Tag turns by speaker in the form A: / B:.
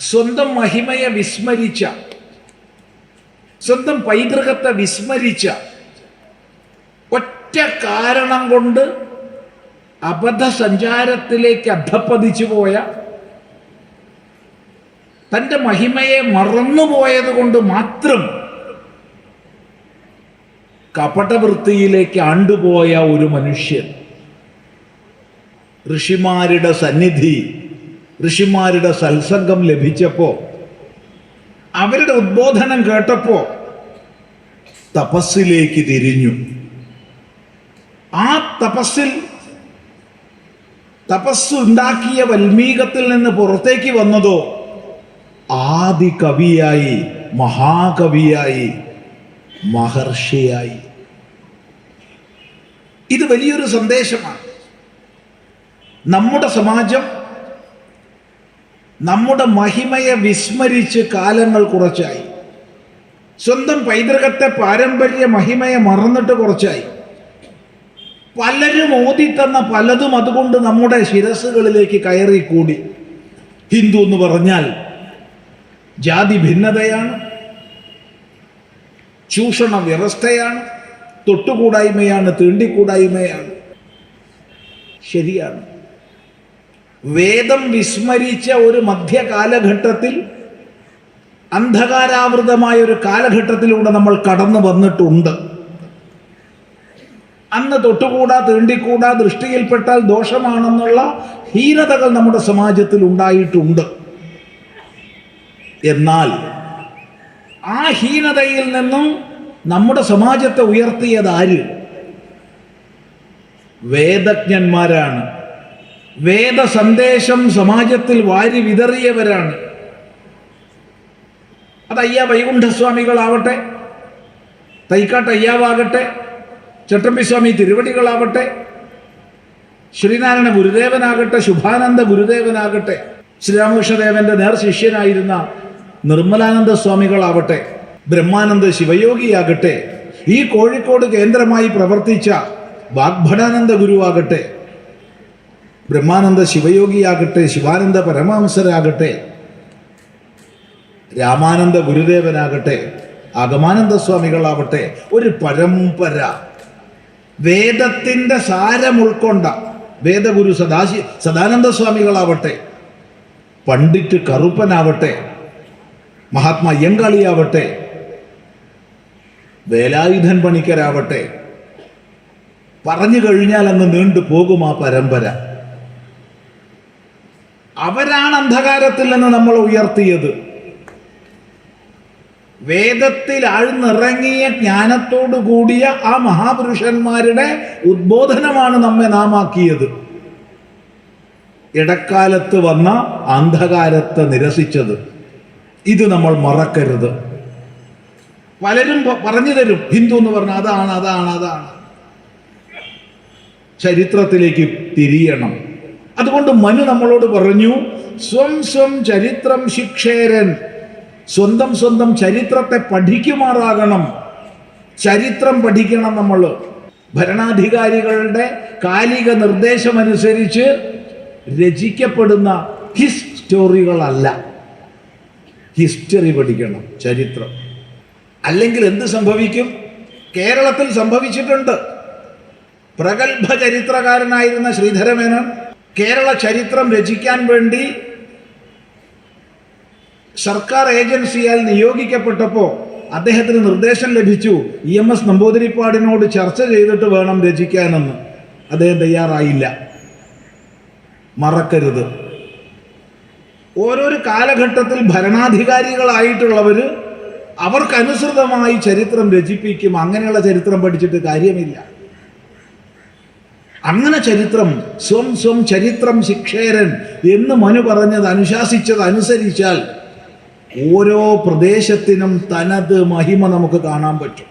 A: സ്വന്തം മഹിമയെ വിസ്മരിച്ച സ്വന്തം പൈതൃകത്തെ വിസ്മരിച്ച ഒറ്റ കാരണം കൊണ്ട് അബദ്ധ സഞ്ചാരത്തിലേക്ക് അധപ്പതിച്ചു പോയ തന്റെ മഹിമയെ മറന്നുപോയത് കൊണ്ട് മാത്രം കപടവൃത്തിയിലേക്ക് ആണ്ടുപോയ ഒരു മനുഷ്യൻ ഋഷിമാരുടെ സന്നിധി ഋഷിമാരുടെ സത്സംഗം ലഭിച്ചപ്പോൾ അവരുടെ ഉദ്ബോധനം കേട്ടപ്പോൾ തപസ്സിലേക്ക് തിരിഞ്ഞു. ആ തപസ്സിൽ തപസ്സുണ്ടാക്കിയ വൽമീകത്തിൽ നിന്ന് പുറത്തേക്ക് വന്നതോ ആദി കവിയായി മഹാകവിയായി മഹർഷിയായി. ഇത് വലിയൊരു സന്ദേശമാണ്. നമ്മുടെ സമാജം നമ്മുടെ മഹിമയെ വിസ്മരിച്ച് കാലങ്ങൾ കുറച്ചായി. സ്വന്തം പൈതൃകത്തെ പാരമ്പര്യ മഹിമയെ മറന്നിട്ട് കുറച്ചായി. പലരും ഓതിത്തന്ന പലതും അതുകൊണ്ട് നമ്മുടെ ശിരസുകളിലേക്ക് കയറി കൂടി ഹിന്ദു എന്ന് പറഞ്ഞാൽ ജാതി ഭിന്നതയാണ് ചൂഷണ വ്യവസ്ഥയാണ് തൊട്ടുകൂടായ്മയാണ് തീണ്ടിക്കൂടായ്മയാണ്. ശരിയാണ്. വേദം വിസ്മരിച്ച ഒരു മധ്യകാലഘട്ടത്തിൽ അന്ധകാരാവൃതമായ ഒരു കാലഘട്ടത്തിലൂടെ നമ്മൾ കടന്നു വന്നിട്ടുണ്ട്. അന്ന് തൊട്ടുകൂടാ തീണ്ടിക്കൂടാ ദൃഷ്ടിയിൽപ്പെട്ടാൽ ദോഷമാണെന്നുള്ള ഹീനതകൾ നമ്മുടെ സമാജത്തിൽ ഉണ്ടായിട്ടുണ്ട്. എന്നാൽ ആ ഹീനതയിൽ നിന്നും നമ്മുടെ സമാജത്തെ ഉയർത്തിയത് ആര്? വേദജ്ഞന്മാരാണ്. വേദ സന്ദേശം സമാജത്തിൽ വാരി വിതറിയവരാണ്. അത് അയ്യ വൈകുണ്ഠസ്വാമികളാവട്ടെ തൈക്കാട്ട് അയ്യാവാകട്ടെ ചട്ടമ്പിസ്വാമി തിരുവടികളാവട്ടെ ശ്രീനാരായണ ഗുരുദേവനാകട്ടെ ശുഭാനന്ദ ഗുരുദേവനാകട്ടെ ശ്രീരാമകൃഷ്ണദേവന്റെ നേർ ശിഷ്യനായിരുന്ന നിർമ്മലാനന്ദ സ്വാമികളാവട്ടെ ബ്രഹ്മാനന്ദ ശിവയോഗിയാകട്ടെ ഈ കോഴിക്കോട് കേന്ദ്രമായി പ്രവർത്തിച്ച വാഗ്ഭടാനന്ദ ഗുരുവാകട്ടെ ബ്രഹ്മാനന്ദ ശിവയോഗിയാകട്ടെ ശിവാനന്ദ പരമഹംസരാകട്ടെ രാമാനന്ദ ഗുരുദേവനാകട്ടെ അഗമാനന്ദ സ്വാമികളാവട്ടെ ഒരു പരമ്പര. വേദത്തിന്റെ സാരം ഉൾക്കൊണ്ട വേദഗുരു സദാശി സദാനന്ദ സ്വാമികളാവട്ടെ പണ്ഡിറ്റ് കറുപ്പനാവട്ടെ മഹാത്മാ അയ്യങ്കാളിയാവട്ടെ വേലായുധൻ പണിക്കരാവട്ടെ പറഞ്ഞു കഴിഞ്ഞാൽ അങ്ങ് നീണ്ടു പോകും ആ പരമ്പര. അവരാണ് അന്ധകാരത്തിൽ നിന്ന് നമ്മൾ ഉയർത്തിയത്. വേദത്തിൽ ആഴ്ന്നിറങ്ങിയ ജ്ഞാനത്തോടു കൂടിയ ആ മഹാപുരുഷന്മാരുടെ ഉദ്ബോധനമാണ് നമ്മെ നാമാക്കിയത് ഇടക്കാലത്ത് വന്ന അന്ധകാരത്തെ നിരസിച്ചത്. ഇത് നമ്മൾ മറക്കരുത്. പലരും പറഞ്ഞു തരും ഹിന്ദു എന്ന് പറഞ്ഞാൽ അതാണ് അതാണ് അതാണ്. ചരിത്രത്തിലേക്ക് തിരിയണം. അതുകൊണ്ട് മനു നമ്മളോട് പറഞ്ഞു സ്വം സ്വം ചരിത്രം ശിക്ഷേരൻ. സ്വന്തം സ്വന്തം ചരിത്രത്തെ പഠിക്കുമാറാകണം. ചരിത്രം പഠിക്കണം നമ്മൾ. ഭരണാധികാരികളുടെ കാലിക നിർദ്ദേശമനുസരിച്ച് രചിക്കപ്പെടുന്ന ഹിസ്റ്റോറികളല്ല. ഹിസ്റ്ററി പഠിക്കണം ചരിത്രം. അല്ലെങ്കിൽ എന്ത് സംഭവിക്കും? കേരളത്തിൽ സംഭവിച്ചിട്ടുണ്ട്. പ്രഗത്ഭ ചരിത്രകാരനായിരുന്ന ശ്രീധരമേനോൻ കേരള ചരിത്രം രചിക്കാൻ വേണ്ടി സർക്കാർ ഏജൻസിയാൽ നിയോഗിക്കപ്പെട്ടപ്പോൾ അദ്ദേഹത്തിന് നിർദ്ദേശം ലഭിച്ചു. ഇ എം എസ് നമ്പൂതിരിപ്പാടിനോട് ചർച്ച ചെയ്തിട്ട് വേണം രചിക്കാനെന്ന്. അദ്ദേഹം തയ്യാറായില്ല. മറക്കരുത്. ഓരോരു കാലഘട്ടത്തിൽ ഭരണാധികാരികളായിട്ടുള്ളവർ അവർക്കനുസൃതമായി ചരിത്രം രചിപ്പിക്കും. അങ്ങനെയുള്ള ചരിത്രം പഠിച്ചിട്ട് കാര്യമില്ല. അങ്ങനെ ചരിത്രം സ്വം സ്വം ചരിത്രം ശിക്ഷേരൻ എന്ന് മനു പറഞ്ഞത് അനുശാസിച്ചത് അനുസരിച്ചാൽ ഓരോ പ്രദേശത്തിനും തനത് മഹിമ നമുക്ക് കാണാൻ പറ്റും.